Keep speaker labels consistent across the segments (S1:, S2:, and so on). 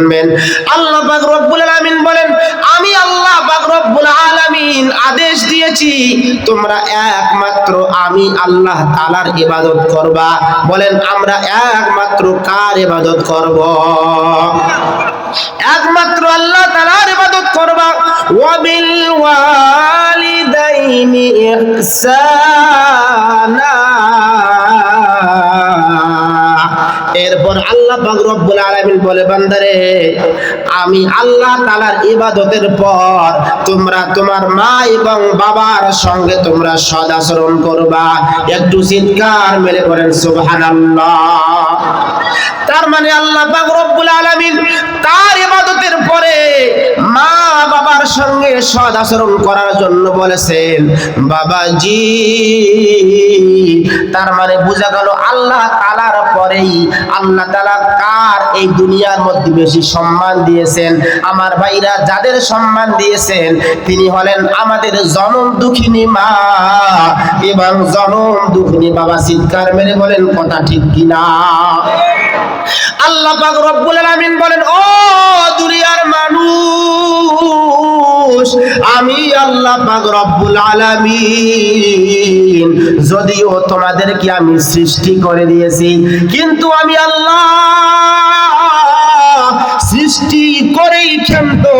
S1: শুনবেন আল্লাহ পাক রব্বুল আলামিন বলেন, আমি আল্লাহ পাক রব্বুল আলামিন আদেশ দিয়েছি, তোমরা একমাত্র আমি আল্লাহ তাআলার ইবাদত করবা। বলেন, আমরা একমাত্র কার ইবাদত করব? একমাত্র আল্লাহ তাআলার ইবাদত করবা। ওয়াবিল ওয়ালিদাইনি ইহসানা। এরপর আল্লাহ পাক রব্বুল আলামিন বলে, বান্দারে, আমি আল্লাহ তাআলার ইবাদতের পর তোমরা তোমার মা এবং বাবার সঙ্গে তোমরা সদাচরণ করবা। একটু চিৎকার মেরে করেন সুবহানাল্লাহ। তার মানে আল্লাহ পাক রব্বুল আলামিন তার ইবাদতের পরে মা বাবার সঙ্গে সদ আচরণ করার জন্য বলেছেন, বাবাজি। তার মানে বোঝা গেল আল্লাহ তালার পরেই আল্লাহ তালা কার এই দুনিয়ার মধ্যে বেশি সম্মান দিয়েছেন। আমার ভাইরা যাদের সম্মান দিয়েছেন, তিনি হলেন আমাদের জনম দুঃখিনী মা এবং জনম দুঃখিনী বাবা। চিৎকার মেরে বলেন, কথা ঠিক কিনা আল্লাহ পাক রব্বুল আলামিন বলেন, ও দুনিয়ার মানুষ আমি আল্লাহ পাক রব্বুল আলামিন। যদিও তোমাদেরকে আমি সৃষ্টি করে দিয়েছি কিন্তু আমি আল্লাহ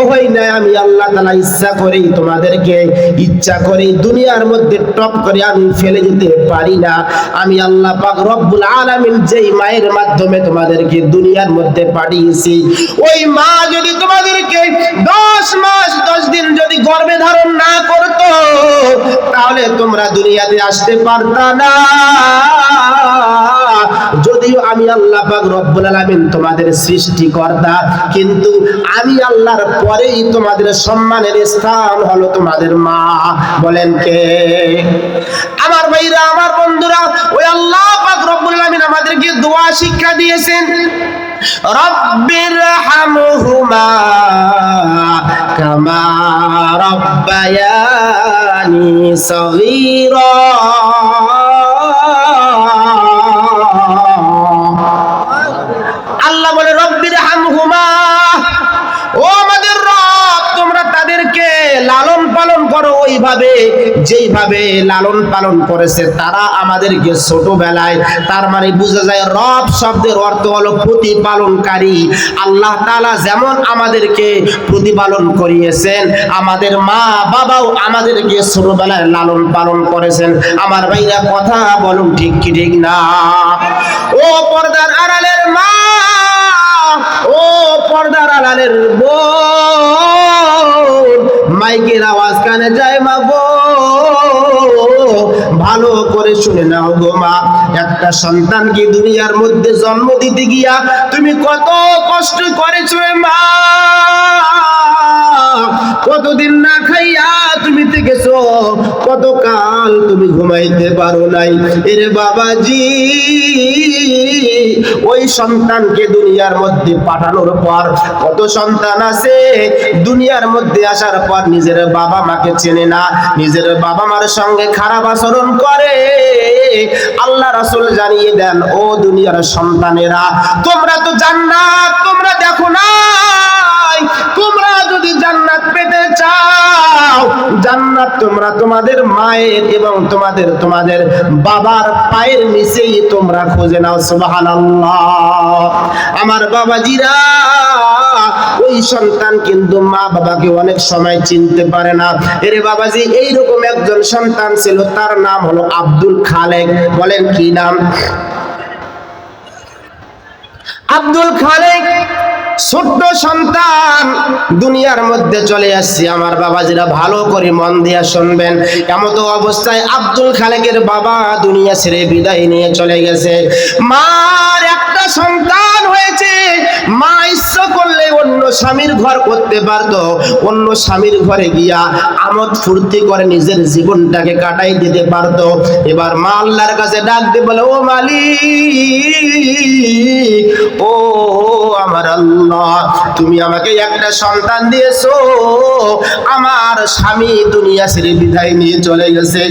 S1: হই না আমি আল্লাহ তাআলা ইচ্ছা করেই তোমাদেরকে, ইচ্ছা করেই দুনিয়ার মধ্যে টপ করে আমি ফেলে দিতে পারি না। আমি আল্লাহ পাক রব্বুল আলামিন যেই মায়ের মাধ্যমে তোমাদেরকে দুনিয়ার মধ্যে পাঠিয়েছি, ওই মা যদি তোমাদেরকে দশ মাস, দশ দিন যদি গর্ভে ধারণ না করতো, তাহলে তোমরা দুনিয়াতে আসতে পারতা না। যদিও আমি আল্লাহ পাক রব্বুল আলামিন তোমাদের সৃষ্টিকর্তা, কিন্তু আমি আল্লাহর পরেই তোমাদের সম্মানের স্থান হলো তোমাদের মা। বলেন কে? আমার ভাইরা, আমার বন্ধুরা, ওই আল্লাহ পাক রব্বুল আলামিন আমাদেরকে দোয়া শিক্ষা দিয়েছেন, রব্বির হামহুমা কামা রব্বায়ানি সগীরা। ওইভাবে, যেইভাবে লালন পালন করেছে, তারা আমাদেরকে ছোটবেলায়, তার মানে বোঝা যায় রব শব্দের অর্থ হলো প্রতিপালনকারী। আল্লাহ তাআলা যেমন আমাদেরকে প্রতিপালন করিয়েছেন, আমাদের মা বাবাও আমাদেরকে ছোটবেলায় লালন পালন করেছেন। আমার ভাইরা কথা বলুন ঠিক কি ঠিক না? ও পর্দার আড়ালের মা, ও পর্দার আড়ালের বোন মাইকের আওয়াজ কানে যায় মা গো। ভালো করে শুনে নাও গো মা, একটা সন্তান কি দুনিয়ার মধ্যে জন্ম দিতে গিয়া তুমি কত কষ্ট করেছ মা? কতদিন না খাইয়া তুমি থেকেছো কত কাল তুমি ঘুমাইতে পারো নাই। এরে বাবাজি, ওই সন্তানকে দুনিয়ার মধ্যে পাঠানোর পর কত সন্তান আছে? দুনিয়ার মধ্যে আসার পর নিজের বাবা মাকে চেনে না, নিজের বাবা মার সঙ্গে খারাপ আচরণ করে। আল্লাহ রাসূল জানিয়ে দেন, ও দুনিয়ার সন্তানেরা, তোমরা তো জান্নাত, তোমরা দেখো নাই, তোমরা যদি জান্নাত পেতে চাও, জান্নাত তোমরা তোমাদের মায়ের এবং তোমাদের তোমাদের বাবার পায়ের নিচেই তোমরা খুঁজে নাও, সুবহানাল্লাহ। আমার বাবাজিরা, ওই সন্তান কিন্তু মা বাবাকে অনেক সময় চিনতে পারে না। এরে বাবাজি, এইরকম একজন সন্তান ছিল, তার নাম হলো আব্দুল খালেক। বলেন কি নাম? আব্দুল খালেক ছোট্ট সন্তান দুনিয়ার মধ্যে চলে আসছি। আমার বাবাজিরা ভালো করে মন দিয়া শুনবেন। এমতো অবস্থায় আব্দুল খালেকের বাবা দুনিয়া ছেড়ে বিদায় নিয়ে চলে গেছে। মার একটা সন্তান হয়েছে, মা অন্য স্বামীর ঘর করতে পারতো। অন্য স্বামীর ঘরে গিয়া আমোদ ফুর্তি করে নিজের জীবনটাকে কাটাই দিতে পারতো। এবার মা আল্লাহর কাছে ডাক দিয়ে বলে, ও মালিক, ও আমার আল্লাহ, তুমি আমাকে একটা সন্তান দিয়েছ। আমার স্বামী দুনিয়া ছেড়ে বিদায় নিয়ে চলে গেছে।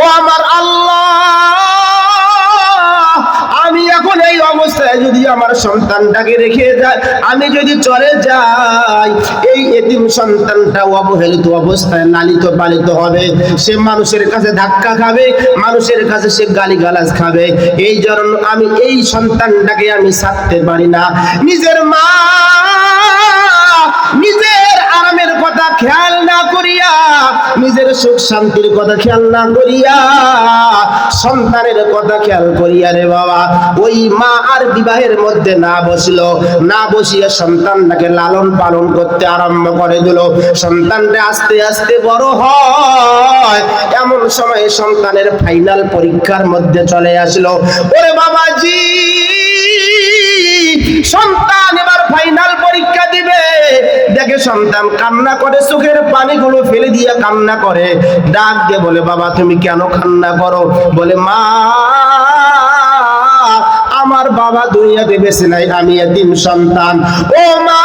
S1: ও আমার আল্লাহ আমার সন্তানটাকে রেখে যায়, আমি যদি চলে যাই, এই এতিম সন্তানটা অবহেলিত অবস্থায় লালিত পালিত হবে। সে মানুষের কাছে ধাক্কা খাবে, মানুষের কাছে সে গালি গালাজ খাবে। এই জন্য আমি এই সন্তানটাকে আমি ছাড়তে পারি না। নিজের মা নিজের আরামের কথা খেয়াল না করিয়া, নিজের সুখ শান্তির কথা খেয়াল না করিয়া, সন্তানের কথা খেয়াল করিয়া রে বাবা, ওই মা আর বিবাহের মধ্যে না বসল, না বসিয়ে সন্তানটাকে লালন পালন করতে আরম্ভ করে দিল। সন্তানটা আস্তে আস্তে বড় হয়, এমন সময় সন্তানের ফাইনাল পরীক্ষার মধ্যে চলে আসলো। ওরে বাবাজি! সন্তান এবার ফাইনাল পরীক্ষা দিবে। দেখে সন্তান কান্না করে, চোখের পানিগুলো ফেলে দিয়ে কান্না করে। ডাক দিয়ে বলে, বাবা, তুমি কেন কান্না করো? বলে, মা, আমার বাবা দুনিয়াতে বেঁচে নাই, আমি এদিন সন্তান। ও মা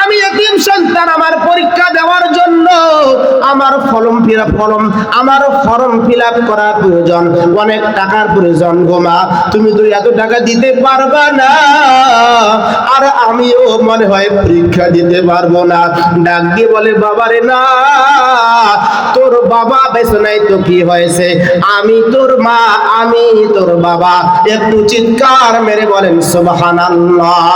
S1: আমি এতিম সন্তান আমার পরীক্ষা দেওয়ার জন্য আমার ফর্ম ফিল ফর্ম আমার ফর্ম ফিল করার প্রয়োজন, অনেক টাকার প্রয়োজন গো মা। তুমি তো এত টাকা দিতে পারবা না, আর আমিও মনে হয় পরীক্ষা দিতে পারব না। ডাক দিয়ে বলে, বাবারে না, তোর বাবা বেঁচে নাই তো কি হয়েছে? আমি তোর মা, আমি তোর বাবা। একটু চিৎকার মেরে বলেন, সুবহানাল্লাহ।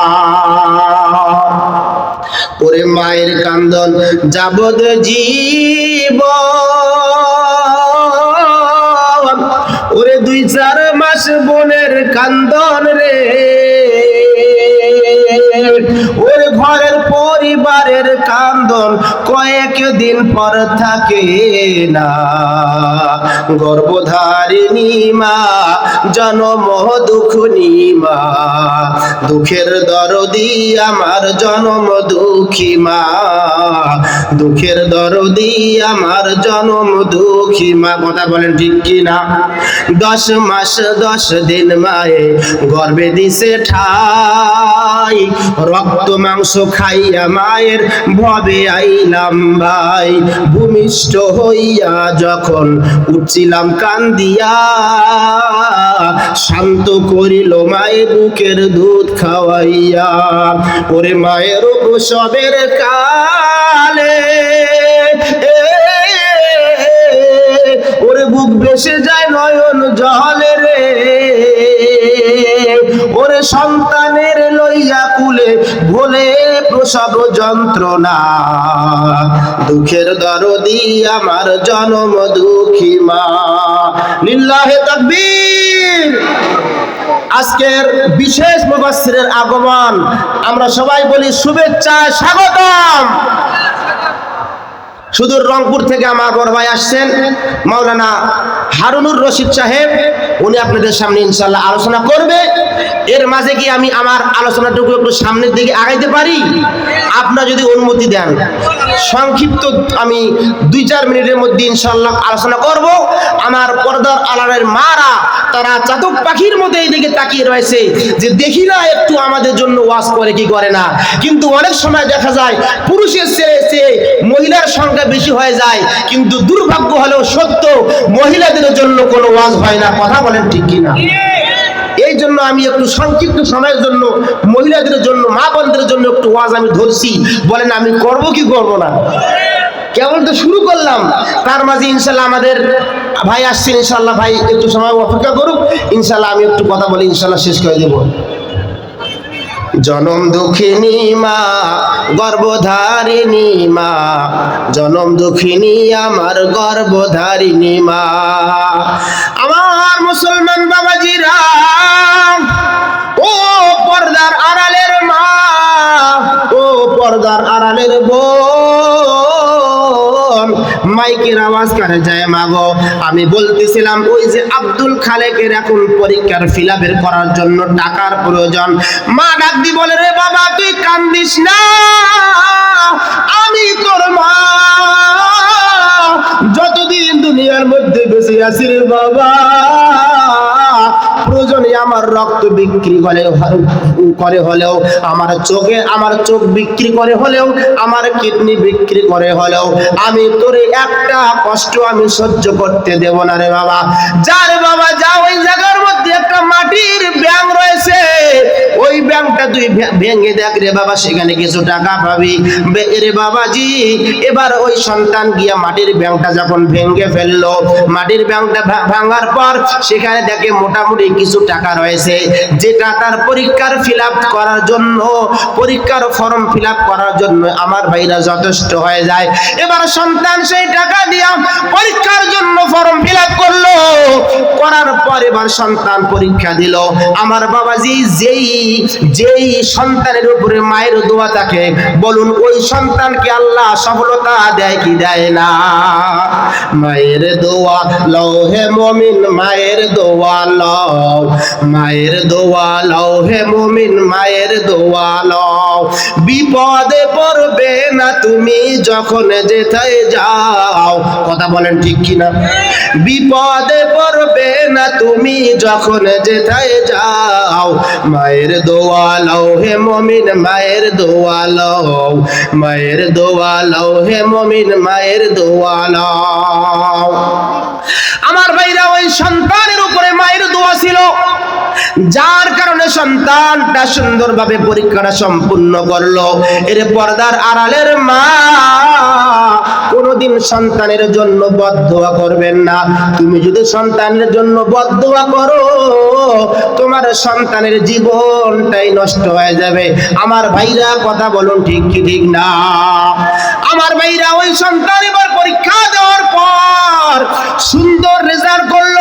S1: ওরে মায়ের কান্দন যাবদ জীব ওরে দুই চার মাস বোনের কান্দন রে। কান্দন কয়েক দিন পর থাকে না। গর্ভধারিণী মা জনম দুঃখ মা, দুঃখের দরদি আমার জনম দুঃখী মা, দুঃখের দরদি আমার জনম দুঃখী মা। কথা বলেন ঠিক কি না? দশ মাস, দশ দিন মায়ে গর্বে দিছে ঠাই, রক্ত মাংস খাইয়া মায়ের ভবে আইলাম ভাই, ভূমিষ্ঠ হইয়া যখন উঠছিলাম কান্দিয়া, শান্ত করিল মায়ের বুকের দুধ খাওয়াইয়া, ওরে মায়ের সবের কালে ওরে বুক বেসে যায় নয়ন জলে রে। সন্তানের লইয়া কুলে ভোলে প্রসব যন্ত্রণা। দুঃখের দরদি আমার জনম দুঃখী মা। লিল্লাহে তাকবীর। আজকের বিশেষ মুবাসসিরের আগমন, আমরা সবাই বলি শুভেচ্ছা, স্বাগতম। সুদূর রংপুর থেকে আমার বড় ভাই আসছেন, মাওলানা হারুনুর রশিদ সাহেব। উনি আপনাদের সামনে ইনশাল্লাহ আলোচনা করবে। এর মাঝে কি আমি আমার আলোচনাটুকু একটু সামনের দিকে আগাইতে পারি? আপনারা যদি অনুমতি দেন। সংক্ষিপ্ত আমি দুই চার মিনিটের মধ্যে ইনশাল্লাহ আলোচনা করব। আমার পর্দার আলারের মারা, তারা চাতক পাখির মতো এইদিকে তাকিয়ে রয়েছে যে দেখি না একটু আমাদের জন্য ওয়াজ করে কি করে না। কিন্তু অনেক সময় দেখা যায় পুরুষের চেয়ে চেয়ে মহিলার সংখ্যা বেশি হয়ে যায়, কিন্তু দুর্ভাগ্য হলেও সত্য মহিলাদের জন্য কোনো ওয়াজ হয় না। কথা বলেন ঠিক কিনা? এই জন্য আমি একটু সংক্ষিপ্ত সময়ের জন্য, মহিলাদের জন্য মা বোনদের জন্য একটু ওয়াজ আমি ধরছি। বলেন, আমি করব কি করব না? কেবল তো শুরু করলাম। তার মাঝে ইনশাল্লাহ আমাদের ভাই আসছেন ইনশাল্লাহ ভাই একটু সময় অপেক্ষা করুক। ইনশাল্লাহ আমি একটু কথা বলি ইনশাল্লাহ শেষ করে দেবো। জনম দুঃখিনী মা, গর্ভধারিণী মা, জনম দুঃখিনী আমার গর্ভধারিণী মা। আমার মুসলমান বাবাজিরা পর্দার আড়ালের মা। ও পর্দার আড়ালের বোন। মাইকের আওয়াজ কানে যায় মাগো আমি বলতেছিলাম, ওই যে আব্দুল খালেকের এখন পরীক্ষার ফিলাপের করার জন্য টাকার প্রয়োজন। মা ডাক দি বলে, রে বাবা, তুই কান্দিস না। আমি তোর মা। যতদিন দুনিয়ার মধ্যে বেঁচে আছি রে বাবা প্রয়োজনে আমার রক্ত বিক্রি করে করে হলেও, আমার চোখে আমার চোখ বিক্রি করে হলেও, আমার কিডনি বিক্রি করে হলেও, আমি তোর একটা কষ্ট আমি সহ্য করতে দেব না রে বাবা। যার বাবা, যা ওই জায়গার মধ্যে একটা মাটির ব্যাংক রয়েছে, ওই ব্যাংকটা তুই ভেঙে দেখ রে বাবা, সেখানে কিছু টাকা পাবি। রে বাবাজি, এবার ওই সন্তান গিয়া মাটির ব্যাংকটা যখন ভেঙে ফেলল, মাটির ব্যাংকটা ভাঙার পর সেখানে দেখে মোটামুটি কিছু টাকা রয়েছে, যেটা তার পরীক্ষার ফিল করার জন্য, পরীক্ষার ফর্ম ফিল করার জন্য আমার ভাইরা যথেষ্ট হয়ে যায়। এবার সন্তান সেই টাকা দিয়া পরীক্ষার জন্য ফর্ম এবার সন্তান পরীক্ষা দিল। আমার বাবাজি যেই যেই সন্তানের উপরে মায়ের দোয়া থাকে, বলুন ওই সন্তানকে আল্লাহ সফলতা দেয় কি দেয় না? মায়ের দোয়া লও হে মমিন, মায়ের দোয়া লও। মায়ের দোয়া লও হে মমিন, মায়ের দোয়া লও। বিপদে পড়বে না তুমি যখন যেথায় যাও। কথা বলেন ঠিক কিনা? বিপদে পড়বে না তুমি যখন যেথায় যাও, মায়ের দোয়া লও হে মমিন, মায়ের দোয়া লও, মায়ের দোয়া লও হে মমিন, মায়ের দোয়া লও। আমার ভাইরা, ওই সন্তানের উপরে মায়ের দোয়া ছিল। যার কারণে সন্তানটা সুন্দরভাবে পরীক্ষাটা সম্পূর্ণ করল। এর পর্দার আড়ালের মা কোনোদিন সন্তানের জন্য বদদোয়া করবেন না। তুমি যদি সন্তানের জন্য বদদোয়া করো, তোমার সন্তানের জীবনটাই নষ্ট হয়ে যাবে। আমার ভাইরা কথা বলুন ঠিক কি ঠিক না? আমার ভাইরা ওই সন্তান এবার পরীক্ষা দেওয়ার পর সুন্দর রেজাল্ট করল।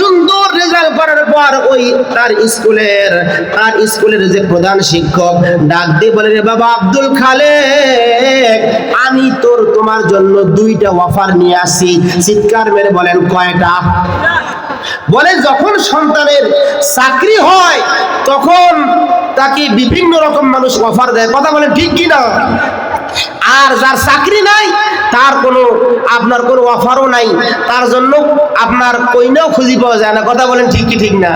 S1: সুন্দর রেজাল্ট করার পর ওই তার স্কুলের তার স্কুলের যে প্রধান শিক্ষক, ডাক দিয়ে বলে, রে বাবা আব্দুল খালেক, আমি তোর তোমার জন্য দুইটা অফার নিয়ে আসি। চিৎকার মেরে বলেন, কয়টা? বলে, যখন সন্তানের চাকরি হয়, তখন তাকে বিভিন্ন রকম মানুষ অফার দেয়। কথা বলেন ঠিক কি না? আর যার চাকরি নাই, তার কোনো, আপনার কোনো অফারও নাই। তার জন্য আপনার কইনাও খুঁজি পাওয়া যায় না। কথা বলেন ঠিক কি ঠিক না?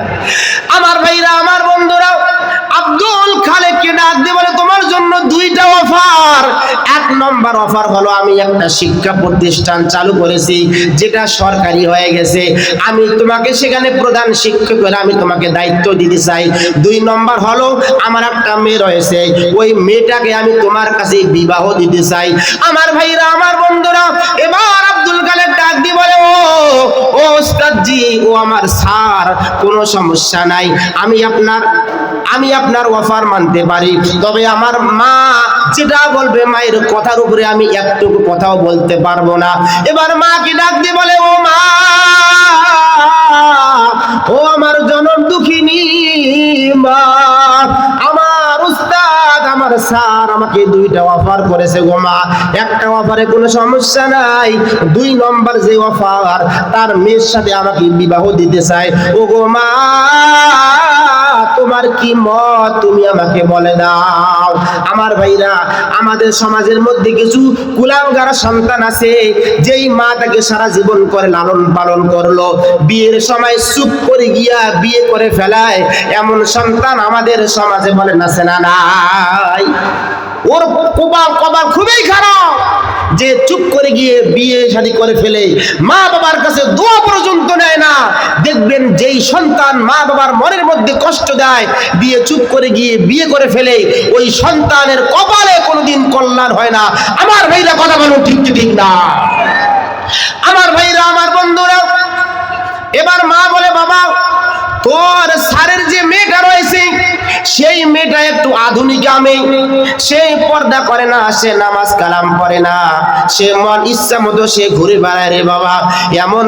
S1: আমার ভাইরা, আমার বন্ধুরা আব্দুল খালেককে ডাক দিয়ে বলে, তোমার জন্য দুইটা অফার। এক নম্বর অফার হলো, আমি একটা শিক্ষা প্রতিষ্ঠান চালু করেছি, যেটা সরকারি হয়ে গেছে। আমি তোমাকে সেখানে প্রধান শিক্ষক করে আমি তোমাকে দায়িত্ব দিতে চাই। দুই নম্বর হলো, আমার একটা মেয়ে রয়েছে, ওই মেয়েটাকে আমি তোমার কাছে বিবাহ দিতে চাই। আমার ভাইরা, আমার বন্ধুরা, এবার ও আমার স্যার, কোনো সমস্যা নাই। আমি আপনার আমি আপনার অফার মানতে পারি। তবে আমার মা যেটা বলবে মায়ের কথার উপরে আমি একটুকু কথাও বলতে পারব না। এবার মা কি ডাক দিয়ে বলে, ও মা, ও আমার জনম দুঃখিনী মা উস্তাদ আমার স্যার আমাকে দুইটা অফার করেছে গো মা। একটা অফারে কোনো সমস্যা নাই, দুই নম্বর যে অফার, তার মেয়ের সাথে আমাকে বিবাহ দিতে চায়। ও গো মা তোমার কি মত? তুমি আমাকে বলে দাও। আমার ভাইরা, আমাদের সমাজের মধ্যে কিছু কুলাঙ্গার সন্তান আছে, যেই মা তাকে সারা জীবন করে লালন পালন করল। বিয়ের সময় চুপ করে গিয়া বিয়ে করে ফেলায়। এমন সন্তান আমাদের সমাজে বলে না নাই। ওর কপাল কপাল খুবই খারাপ। যে চুপ করে গিয়ে বিয়ে শাদী করে ফেলে, মা বাবার কাছে দোয়া পর্যন্ত নেয় না। দেখবেন যেই সন্তান মা বাবার মনের মধ্যে কষ্ট দেয়, বিয়ে চুপ করে গিয়ে বিয়ে করে ফেলে, ওই সন্তানের কপালে কোনোদিন কল্যাণ হয় না। আমার ভাইরা কথা বলো, ঠিক ঠিক না? আমার ভাইরা, আমার বন্ধুরা, এবার মা বলে, বাবা, তোর সারের যে মেয়েটা রয়েছে সেই মেয়েটা একটু আধুনিক আমি। সেই পর্দা করে না, সে নামাজ কালাম পড়ে না। সে মন ইচ্ছা মতো সে ঘুরে বেড়ায় রে বাবা। এমন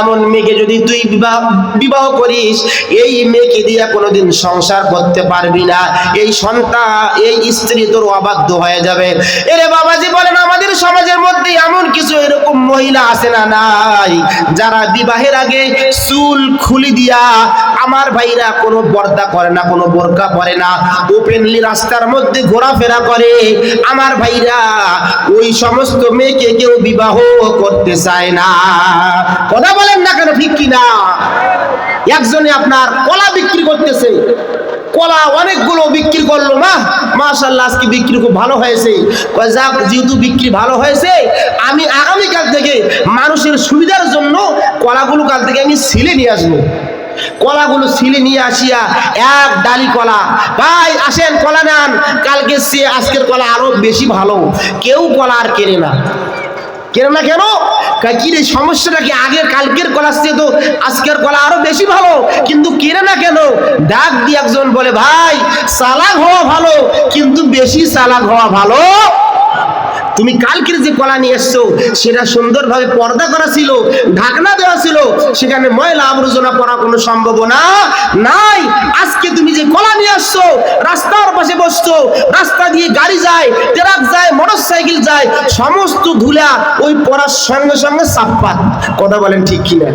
S1: এমন মেয়েকে যদি তুই বিবাহ বিবাহ করিস, এই মেয়েকে দিয়ে কোনোদিন সংসার করতে পারবি না। এই সন্তান, এই স্ত্রী তোর অবাধ্য হয়ে যাবে। এরে বাবাজি বলেন, আমাদের সমাজের মধ্যে এমন কিছু এরকম মহিলা আছে না নাই? যারা বিবাহের আগে চুল খুলি দিয়া আমার ভাইরা কোনো পর্দা করে না, কোনো বোরকা পরে না। ওপেনলি রাস্তার মধ্যে ঘোরাফেরা করে। আমার ভাইরা, ওই সমস্ত মেয়েকে কেউ বিবাহ করতে চায় না। কথা বলেন না কেন, ঠিক কিনা? একজনে আপনার কলা বিক্রি করতেছে। কলা অনেকগুলো বিক্রি করল, মা মাশাল্লাহ আজকে বিক্রি খুব ভালো হয়েছে। যাক, যেহেতু বিক্রি ভালো হয়েছে, আমি আগামীকাল থেকে মানুষের সুবিধার জন্য কলাগুলো কাল থেকে আমি সিলে নিয়ে আসব। কলাগুলো ছিলে নিয়ে আসিয়া এক ডালি কলা। ভাই, আসেন কলা নেন। কালকে সে আজকের কলা আরও বেশি ভালো। কেউ কলা আর কেনে না। কেন না কেন? কি রে, সমস্যাটা কি? আগের, কালকের কলা চেয়ে তো আজকের কলা আরও বেশি ভালো। কিন্তু কেনে না কেন? ডাক দিয়ে একজন বলে, ভাই, চালাক হওয়া ভালো, কিন্তু বেশি চালাক হওয়া ভালো। তুমি কালকের যে কলা নিয়ে এসছো, সেটা সুন্দরভাবে পর্দা করা ছিল, ঢাকনা দেওয়া ছিল, সেখানে ময়লা আবর্জনা করা কোনো সম্ভাবনা নাই। আজকে তুমি যে কলা নিয়ে আসছো, রাস্তার পাশে বসছো, রাস্তা দিয়ে গাড়ি যায়, ট্রাক যায় মোটর সাইকেল যায়, সমস্ত ধুলা ওই পড়ার সঙ্গে সঙ্গে চাপ্পাত কথা বলেন ঠিক কিনা?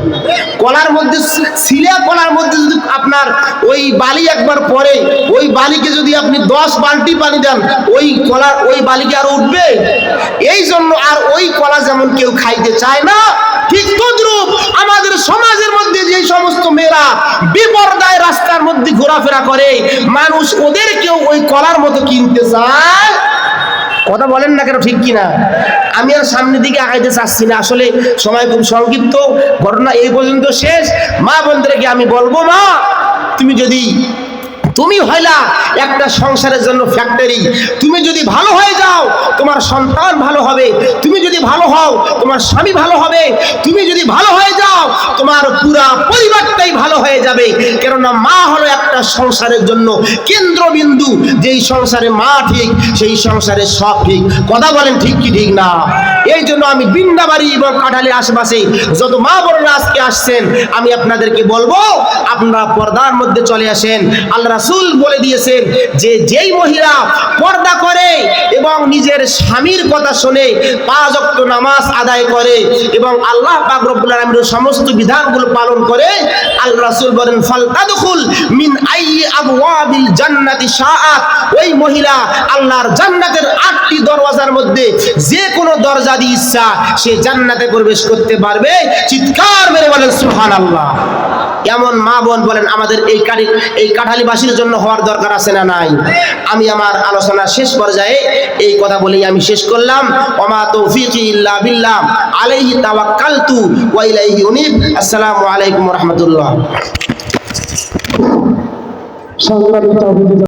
S1: কলার মধ্যে সিলিয়া কলার মধ্যে যদি আপনার ওই বালি একবার পরে ওই বালিকে যদি আপনি দশ বালতি পানি দেন, ওই কলার, ওই বালিকে আর উঠবে? এই জন্য আর ওই কলা যেমন কেউ খাইতে চায় না, ঠিক তদ্রুপ আমাদের সমাজের মধ্যে যে সমস্ত মেয়েরা বিপর্দায় রাস্তার মধ্যে ঘোরাফেরা করে, মানুষ ওদেরকেও ওই কলার মতো কিনতে চায়। কথা বলেন না কেন, ঠিক কিনা? আমি আর সামনের দিকে আগাইতে চাচ্ছি না। আসলে সময় খুব সংক্ষিপ্ত, ঘটনা এই পর্যন্ত শেষ। মা বন্ধুদেরকে আমি বলব, মা, তুমি যদি তুমি হইলা একটা সংসারের জন্য ফ্যাক্টরি তুমি যদি ভালো হয়ে যাও, তোমার সন্তান ভালো হবে। তুমি যদি ভালো হও, তোমার স্বামী ভালো হবে। তুমি যদি ভালো হয়ে যাও, তোমার পুরা পরিবারটাই ভালো হয়ে যাবে। কেননা মা হলো একটা সংসারের জন্য কেন্দ্রবিন্দু। যেই সংসারে মা ঠিক, সেই সংসারে সব ঠিক। কথা বলেন ঠিক কি ঠিক না? এই জন্য আমি বৃন্দাবাড়ি এবং কাঠালের আশেপাশে যত মা বোনরা আজকে আসছেন, আমি আপনাদেরকে বলব, আপনারা পর্দার মধ্যে চলে আসেন। আল্লাহ রাসূল বলে দিয়েছেন যে যেই মহিলা পর্দা করে এবং নিজের স্বামীর কথা শুনে পাঁচ ওয়াক্ত নামাজ আদায় করে এবং আল্লাহ আলামিনের সমস্ত বিধানগুলো পালন করে, আল্লাহ রাসূল বলেন, ফালতাদখুল মিন আইয়ি আবওয়াবিল জান্নাতি শাআত ওই মহিলা আল্লাহর জান্নাতের আটটি দরওয়াজার মধ্যে যে কোনো দরজা দিয়ে ইচ্ছা সে জান্নাতে প্রবেশ করতে পারবে। চিৎকার মেরে বলেন, সুবহানাল্লাহ। এমন মা বোন বলেন, আমাদের এই এই কাঠালিবাসীর জন্য হওয়ার দরকার আছে না নাই? আমি আমার আলোচনা শেষ পর্যায়ে এই কথা বলেই আমি শেষ করলাম। ওমা তৌফিকি ইল্লা বিল্লাহ। আলাইহি তাওয়াক্কালতু ওয়া ইলাইহি উনিব। আসসালামু আলাইকুম রাহমাতুল্লাহ।
S2: সম্মানিত